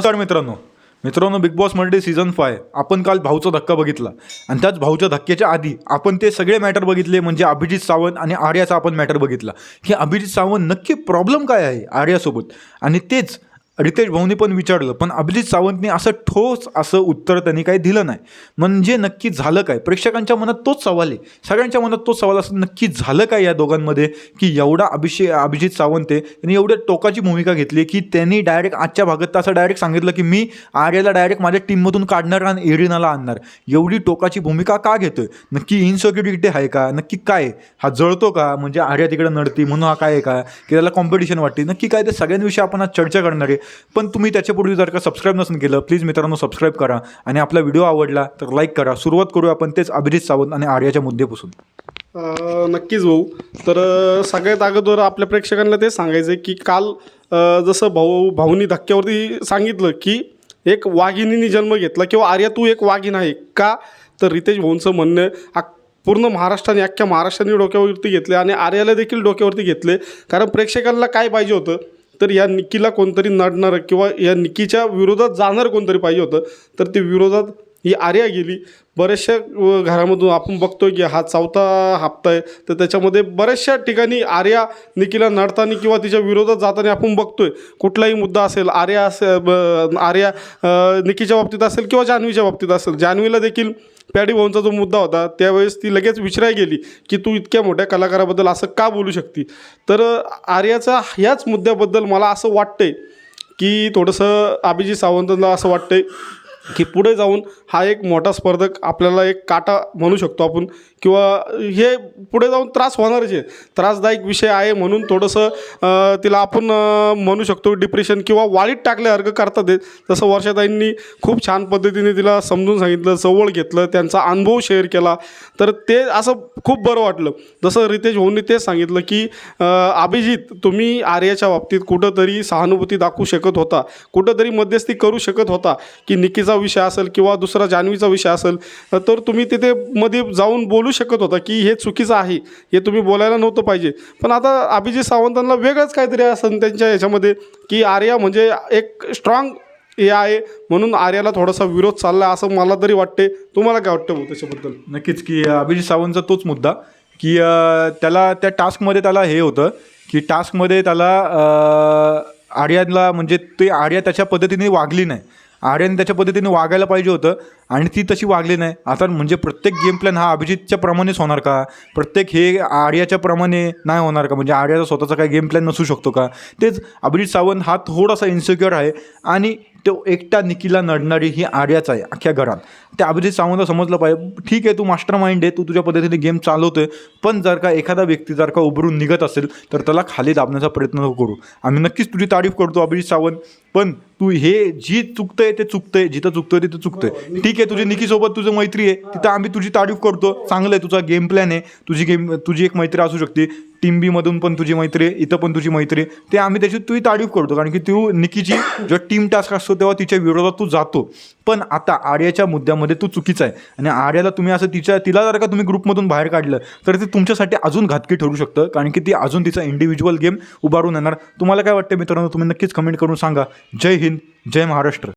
नमस्कार मित्रांनो. मित्रांनो Bigg Boss multi season five आपण काल भाऊचा धक्का बघितला. आणि त्याच भाऊच्या धक्क्याच्या आधी आपण ते सगळे मॅटर बघितले म्हणजे अभिजित सावंत आणि आर्याचा आपण मॅटर बघितला. की अभिजित सावंत नक्की प्रॉब्लेम काय आहे आर्यासोबत? आणि तेच रितेश भाऊनी पण विचारलं पण अभिजित सावंतने असं ठोस असं उत्तर त्यांनी काही दिलं नाही. म्हणजे नक्की झालं काय? प्रेक्षकांच्या मनात तोच सवाल आहे. सगळ्यांच्या मनात तोच सवाल असं नक्की झालं काय या दोघांमध्ये? की एवढा अभिषेक अभिजित सावंत आहे त्यांनी एवढ्या टोकाची भूमिका घेतली की त्यांनी डायरेक्ट आजच्या भागात असं डायरेक्ट सांगितलं की मी आर्याला डायरेक्ट माझ्या टीममधून काढणार आणि एरिनाला आणणार. एवढी टोकाची भूमिका का घेतोय? नक्की इन्सिक्युरिटी आहे का? नक्की काय आहे? हा जळतो का? म्हणजे आर्या तिकडे नडती म्हणून हा काय आहे का? की त्याला कॉम्पिटिशन वाटते? नक्की काय? ते सगळ्यांविषयी आपण आज चर्चा करणार आहे. पण तुम्ही त्याच्यापूर्वी जर का सबस्क्राईब नसेल केलं प्लीज मित्रांनो सबस्क्राईब करा. आणि आपला व्हिडिओ आवडला तर लाईक करा. सुरुवात करू आपण तेच अभिजित सावंत आणि आर्याच्या मुद्देपासून. नक्कीच भाऊ. तर सगळ्यात अगोदर आपल्या प्रेक्षकांना ते सांगायचं आहे की काल जसं भाऊ भाऊनी धक्क्यावरती सांगितलं की एक वाघिणीने जन्म घेतला किंवा आर्या तू एक वाघिण आहे का? तर रितेश भाऊंचं म्हणणं पूर्ण महाराष्ट्राने अख्ख्या महाराष्ट्राने डोक्यावरती घेतले आणि आर्याला देखील डोक्यावरती घेतले. कारण प्रेक्षकांना काय पाहिजे होतं? तर या निकीला कोणतरी नडणारं किंवा या निकीच्या विरोधात जाणार कोणतरी पाहिजे होतं तर ते विरोधात ही आर्या गेली. बऱ्याचशा घरामधून आपण बघतोय की हा चौथा हप्ता आहे. तर त्याच्यामध्ये बऱ्याचशा ठिकाणी आर्या निकीला नडताना किंवा तिच्या विरोधात जाताना आपण बघतोय. कुठलाही मुद्दा असेल आर्या असेल ब- आर्या निकीच्या बाबतीत असेल किंवा जान्हवीच्या बाबतीत असेल जान्हवीला देखील पॅडी भाऊंचा जो मुद्दा होता त्यावेळेस ती लगेच विचाराय गेली की तू इतक्या मोठ्या कलाकाराबद्दल असं का बोलू शकते? तर आर्याचा ह्याच मुद्द्याबद्दल मला असं वाटतंय की थोडंसं अभिजित सावंतला असं वाटतंय की पुढे जाऊन हा एक मोठा स्पर्धक आपल्याला एक काटा म्हणू शकतो आपण. किंवा हे पुढे जाऊन त्रास होणारच आहे. त्रासदायक विषय आहे म्हणून थोडंसं तिला आपण म्हणू शकतो डिप्रेशन किंवा वाळीत टाकल्यासारखं करतात ते. जसं वर्षाताईंनी खूप छान पद्धतीने तिला समजून सांगितलं जवळ घेतलं त्यांचा अनुभव शेअर केला. तर ते असं खूप बरं वाटलं. जसं रितेश भाऊंनी तेच सांगितलं की अभिजित तुम्ही आर्याच्या बाबतीत कुठंतरी सहानुभूती दाखवू शकत होता. कुठंतरी मध्यस्थी करू शकत होता की निकीचा विषय असेल किंवा दुसरा जान्हवीचा विषय असेल तर तुम्ही तिथे मध्ये जाऊन बोलू शकत होता की हे चुकीचं आहे हे तुम्ही बोलायला नव्हतं पाहिजे. पण आता अभिजित सावंतांना वेगळंच काहीतरी असं त्यांच्या याच्यामध्ये की आर्या म्हणजे एक स्ट्रॉंग हे आहे म्हणून आर्याला थोडासा विरोध चालला असं मला तरी वाटते. तुम्हाला काय वाटतं भाऊ त्याच्याबद्दल? नक्कीच की अभिजित सावंतचा तोच मुद्दा की त्याला त्या टास्कमध्ये त्याला हे होतं की टास्कमध्ये त्याला अ, आर्याला म्हणजे ते आर्या त्याच्या पद्धतीने वागली नाही. आर्यन त्याच्या पद्धतीने वागायला पाहिजे होतं आणि ती तशी वागली नाही. आता म्हणजे प्रत्येक गेम प्लॅन हा अभिजितच्या प्रमाणेच होणार का? प्रत्येक हे आर्याच्या प्रमाणे नाही होणार का? म्हणजे आर्याचा स्वतःचा काही गेम प्लॅन नसू शकतो का? तेच अभिजित सावंत हा थोडासा इन्सिक्युअर आहे आणि तो एकटा निकीला नडणारी ही आर्याच आहे अख्ख्या घरात. त्या अभिजित सावंतला समजलं पाहिजे ठीक आहे तू मास्टर माइंड आहे तू तुझ्या पद्धतीने गेम चालवतोय पण जर का एखादा व्यक्ती जर का उभरून निघत असेल तर त्याला खाली दाबण्याचा प्रयत्न नको करू. आम्ही नक्कीच तुझी तारीफ करतो अभिजित सावंत पण तू हे जी चुकतंय ते चुकतंय जिथं चुकतंय तिथं चुकतंय. ठीक आहे तुझी निकीसोबत तुझं मैत्री आहे तिथं आम्ही तुझी तारीफ करतो चांगलं आहे तुझा गेम प्लॅन आहे तुझी गेम तुझी एक मैत्री असू शकते टीम बीमधून पण तुझी मैत्री आहे इथं पण तुझी मैत्री आहे. ते आम्ही त्याची तुझी तारीफ करतो कारण की तू निकीची जेव्हा टीम टास्क असतो तेव्हा तिच्या विरोधात तू जातो. पण आता आर्याच्या मुद्द्यामध्ये तू चुकीचा आहे. आणि आर्याला तुम्ही असं तिच्या तिला जर का तुम्ही ग्रुपमधून बाहेर काढलं तर ते तुमच्यासाठी अजून घातकी ठरू शकतं कारण की ती अजून तिचा इंडिव्हिज्युअल गेम उभारून येणार. तुम्हाला काय वाटतं मित्रांनो? तुम्ही नक्कीच कमेंट करून सांगा. जय हिंद जय महाराष्ट्र.